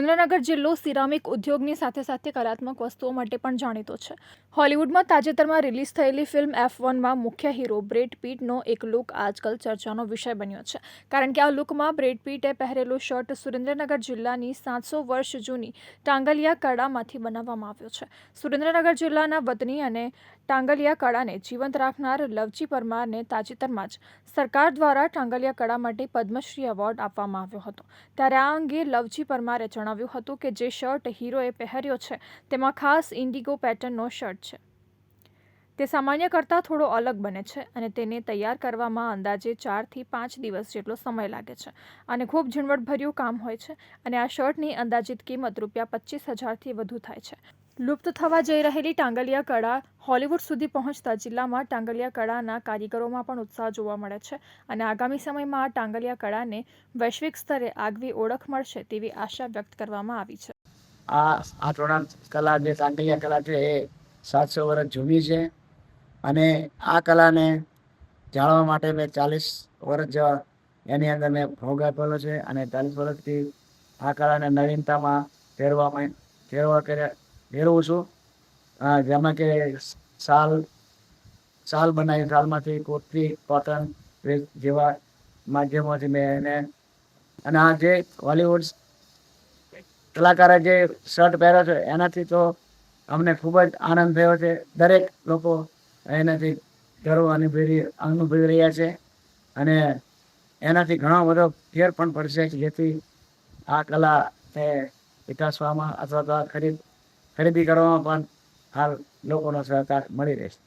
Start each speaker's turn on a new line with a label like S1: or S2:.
S1: સુરેન્દ્રનગર જિલ્લો સિરામિક ઉદ્યોગની સાથે સાથે કલાત્મક વસ્તુઓ માટે પણ જાણીતો છે. હોલિવૂડમાં તાજેતરમાં રિલીઝ થયેલી ફિલ્મ એફ વનમાં મુખ્ય હીરો બ્રેડ પીટનો એક લુક આજકાલ ચર્ચાનો વિષય બન્યો છે. કારણ કે આ લુકમાં બ્રેડ પીટે પહેરેલો શર્ટ સુરેન્દ્રનગર જિલ્લાની સાતસો વર્ષ જૂની ટાંગલિયા કળામાંથી બનાવવામાં આવ્યો છે. સુરેન્દ્રનગર જિલ્લાના વતની અને ટાંગલિયા કળાને જીવંત રાખનાર લવજી પરમારને તાજેતરમાં જ સરકાર દ્વારા ટાંગલિયા કળા માટે પદ્મશ્રી એવોર્ડ આપવામાં આવ્યો હતો. ત્યારે આ અંગે લવજી પરમારે જણાવ્યું હતું કે જે શર્ટ હીરોએ પહેર્યો છે તેમાં ખાસ ઇન્ડિગો પેટર્નનો શર્ટ છે. તે સામાન્ય કરતાં થોડો અલગ બને છે અને તેને તૈયાર કરવામાં અંદાજે ચારથી પાંચ દિવસ જેટલો સમય લાગે છે અને ખૂબ ઝીણવટભર્યું કામ હોય છે અને આ શર્ટની અંદાજિત કિંમત રૂપિયા પચીસ હજારથી વધુ થાય છે. લુપ્ત થવા જઈ રહેલી ટાંગલિયા કળા હોલિવૂડ સુધી પહોંચતા જિલ્લામાં ટાંગલિયા કળાના કારીગરોમાં પણ ઉત્સાહ જોવા મળે છે અને આગામી સમયમાં આ ટાંગલિયા કળાને વૈશ્વિક સ્તરે આગવી ઓળખ મળશે તેવી આશા વ્યક્ત કરવામાં આવી છે.
S2: આ આ કલા જે ટાંગલિયા કલા છે એ સાતસો વર્ષ જૂની છે. અને આ કલાને જાળવવા માટે મેં ચાલીસ વર્ષ જેવા એની અંદર મેં ભોગ આપેલો છે અને ચાલીસ વર્ષથી આ કલાને નવીનતામાં ફેરવામાં ફેરવા કર્યા, ફેરવું છું. જેમાં કે શાલ શાલ બનાવી શાલમાંથી કોટરી કોટન જેવા માધ્યમોથી મેં એને અને આ જે હોલિવૂડ કલાકારે જે શર્ટ પહેર્યો છે, એનાથી તો અમને ખૂબ જ આનંદ થયો છે. દરેક લોકો એનાથી ગર્વ અનુભવી અનુભવી રહ્યા છે અને એનાથી ઘણો બધો ફેર પણ પડશે જેથી આ કલાને વિકાસવામાં અથવા તો ખરીદ ખરીદી કરવામાં પણ હાલ લોકોનો સહકાર મળી રહેશે.